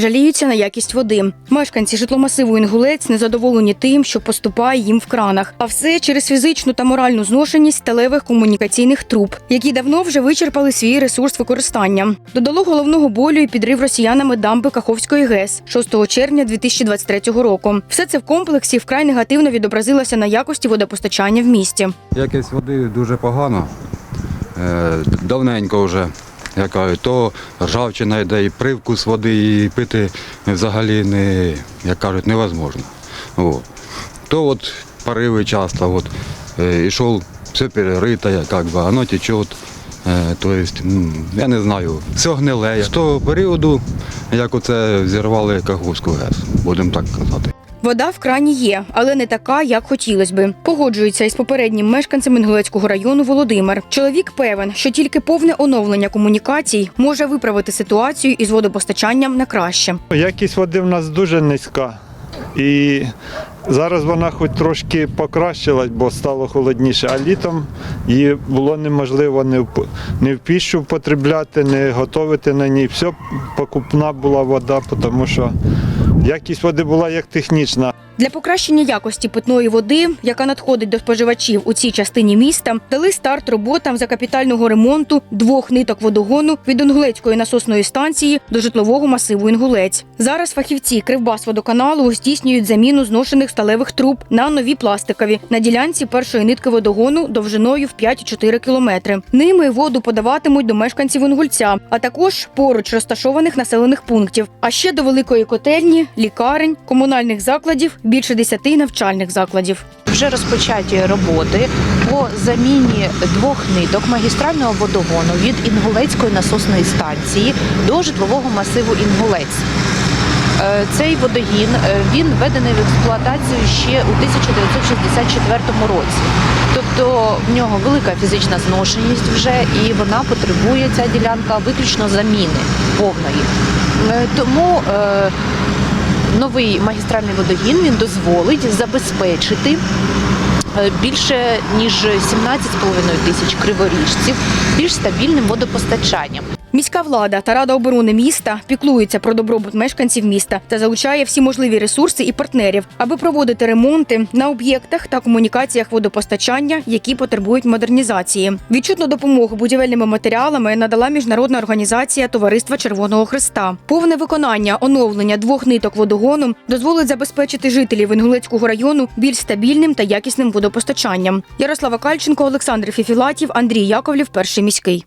жаліються на якість води. Мешканці житломасиву Інгулець незадоволені тим, що поступає їм в кранах. А все через фізичну та моральну зношеність сталевих комунікаційних труб, які давно вже вичерпали свій ресурс використання. Додало головного болю і підрив росіянами дамби Каховської ГЕС 6 червня 2023 року. Все це в комплексі вкрай негативно відобразилося на якості водопостачання в місті. Якість води дуже погана. Е, Давненько вже, як кажуть, то ржавчина йде і привкус води, і пити взагалі не, як кажуть, невозможно. От. То от пориви часто, от, е, ішов, все перерито, як би, воно тече. Е, то я не знаю, все гниле. З того періоду, як оце зірвали Каховську ГЕС, будемо так казати. Вода в крані є, але не така, як хотілося би. Погоджується із попереднім мешканцем Інгулецького району Володимир. Чоловік певен, що тільки повне оновлення комунікацій може виправити ситуацію із водопостачанням на краще. Якість води в нас дуже низька. І зараз вона хоч трошки покращилась, бо стало холодніше, а літом її було неможливо не в, не в піщу потребляти, не готувати на ній. Все покупна була вода, тому що якість води була як технічна. Для покращення якості питної води, яка надходить до споживачів у цій частині міста, дали старт роботам за капітального ремонту двох ниток водогону від Інгулецької насосної станції до житлового масиву Інгулець. Зараз фахівці Кривбасводоканалу здійснюють заміну зношених сталевих труб на нові пластикові на ділянці першої нитки водогону довжиною в 5,4 кілометри. Ними воду подаватимуть до мешканців Інгульця, а також поруч розташованих населених пунктів. А ще до великої котельні, лікарень, комунальних закладів, більше 10 навчальних закладів. Вже розпочаті роботи по заміні двох ниток магістрального водогону від Інгулецької насосної станції до житлового масиву Інгулець. Е, Цей водогін е, він введений в експлуатацію ще у 1964 році. Тобто в нього велика фізична зношеність вже і вона потребує ця ділянка виключно заміни повної. Е, Тому новий магістральний водогін він дозволить забезпечити е, більше ніж 17,5 тисяч криворіжців більш стабільним водопостачанням. Міська влада та рада оборони міста піклуються про добробут мешканців міста та залучає всі можливі ресурси і партнерів, аби проводити ремонти на об'єктах та комунікаціях водопостачання, які потребують модернізації. Відчутну допомогу будівельними матеріалами надала міжнародна організація Товариства Червоного Христа. Повне виконання оновлення двох ниток водогону дозволить забезпечити жителів Інгулецького району більш стабільним та якісним водопостачанням. Ярослава Кальченко, Олександр Фіфілатів, Андрій Яковлів, перший міський.